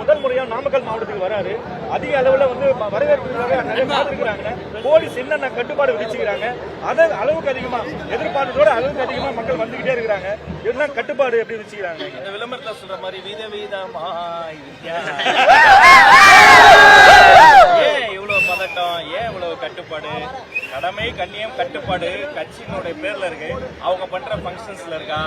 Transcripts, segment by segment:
முதல் முறையா நாமக்கல் மாவட்டத்துக்கு வராரு. அதிக அளவுல வந்து வரவேற்புக்காக நிறைய பார்த்துருக்காங்க போலீஸ் என்னென்ன கட்டுப்பாடு விதிச்சுக்கிறாங்க. அதை அளவுக்கு அதிகமா எதிர்பார்த்ததோட அளவுக்கு அதிகமா மக்கள் வந்துகிட்டே இருக்கிறாங்க. இதெல்லாம் கட்டுப்பாடு எப்படி வச்சுக்கிறாங்க இந்த விளம்பரத்தை சொல்ற மாதிரி வித விதமாய் வித்தியாசம். ஏன் இவ்வளவு பதட்டம் ஏன் இவ்வளவு கட்டுப்பாடு கடமை கண்ணியம் கட்டுப்பாடு கட்சியினுடைய பேர்ல இருக்கு. அவங்க பண்ற ஃபங்க்ஷன்ஸில் இருக்கா?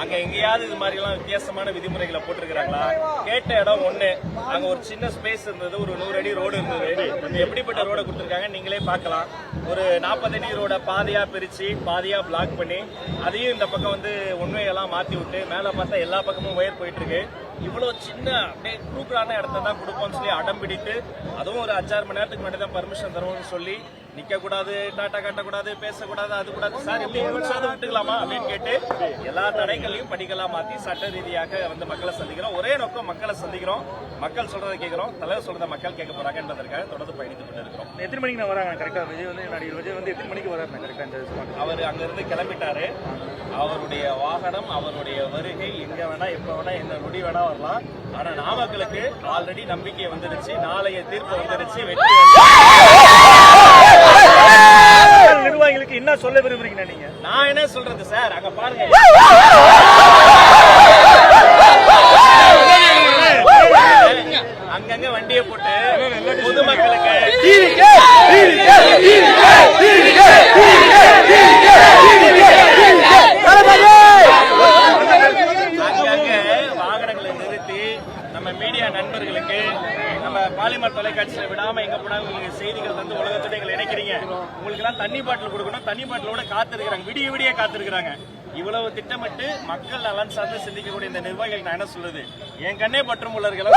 அங்க எங்கேயாவது இது மாதிரி எல்லாம் வித்தியாசமான விதிமுறைகளை போட்டிருக்கிறாங்களா? கேட்ட இடம் ஒண்ணு. அங்க ஒரு சின்ன ஸ்பேஸ் இருந்தது ஒரு நூறு அடி ரோடு இருந்தது. எப்படிப்பட்ட ரோட கொடுத்துருக்காங்க நீங்களே பார்க்கலாம். ஒரு நாற்பது அடி ரோட பாதையா பிரிச்சு பாதையா பிளாக் பண்ணி அதையும் இந்த பக்கம் வந்து உண்மையெல்லாம் மாத்தி விட்டு மேல பார்த்தா எல்லா பக்கமும் ஒயர் போயிட்டு இருக்கு இவ்வளவு சின்ன அப்படியே குரூக்கரான இடத்த தான் கொடுப்போம்னு சொல்லி அடம் பிடித்து அதுவும் ஒரு அஞ்சாறு மணி நேரத்துக்கு முன்னாடி தான் பர்மிஷன் தருவோம்னு சொல்லி நிக்க கூடாது டாட்டா காட்டக்கூடாது பேசக்கூடாது அது கூடாது சார் எப்படி ஒரு விட்டுக்கலாமா அப்படின்னு கேட்டு எல்லா தடைகளையும் படிக்கலாம்? மாத்தி சட்ட ரீதியாக வந்து மக்களை சந்திக்கிறோம். ஒரே நோக்கம் மக்களை சந்திக்கிறோம். மக்கள் சொல்றதை கேட்கிறோம். தலைவர் சொல்றதை மக்கள் கேட்க போறாங்க என்பதற்காக தொடர்ந்து பயணித்துக் கொண்டிருக்கிறோம். எத்தனை மணிக்கு நான் வராங்க? கரெக்டா விஜய் வந்து நடிகர் விஜய் வந்து எத்தனை மணிக்கு வராரு? கரெக்டா இந்த? அவர் அங்கிருந்து கிளம்பிட்டாரு. அவருடைய வாகனம் அவருடைய வருகை எங்க வேணா எப்ப வேணா எந்த நொடி வேணா வரலாம். ஆனா நாமக்கலுக்கு ஆல்ரெடி நம்பிக்கை வந்துருச்சு. நாளைய தீர்ப்பு வந்துருச்சு. வெற்றி நிர்வாகிகளுக்கு என்ன சொல்ல விரும்புறீங்க நீங்க? நான் என்ன சொல்றது சார்? அங்க பாருங்க. அங்கங்க வண்டியை போட்டு பொதுமக்களுக்கு நம்ம மீடியா நண்பர்களுக்கு நம்ம பாலிமர் தொலைக்காட்சியில் விடாம எங்க போனாலும் உங்களுக்கு செய்திகள் வந்து உலகத்தோட எங்களை இணைக்கிறீங்க. உங்களுக்கு எல்லாம் தண்ணி பாட்டில் கொடுக்கணும். தண்ணி பாட்டிலோட காத்திருக்கிறாங்க. விடிய விடிய காத்திருக்கிறாங்க. இவ்வளவு திட்டமிட்டு மக்கள் நலன் சார்ந்து சிந்திக்கக்கூடிய இந்த நிர்வாகிகள் நான் என்ன சொல்லுது என் கண்ணே பற்றும் உள்ளவர்களும்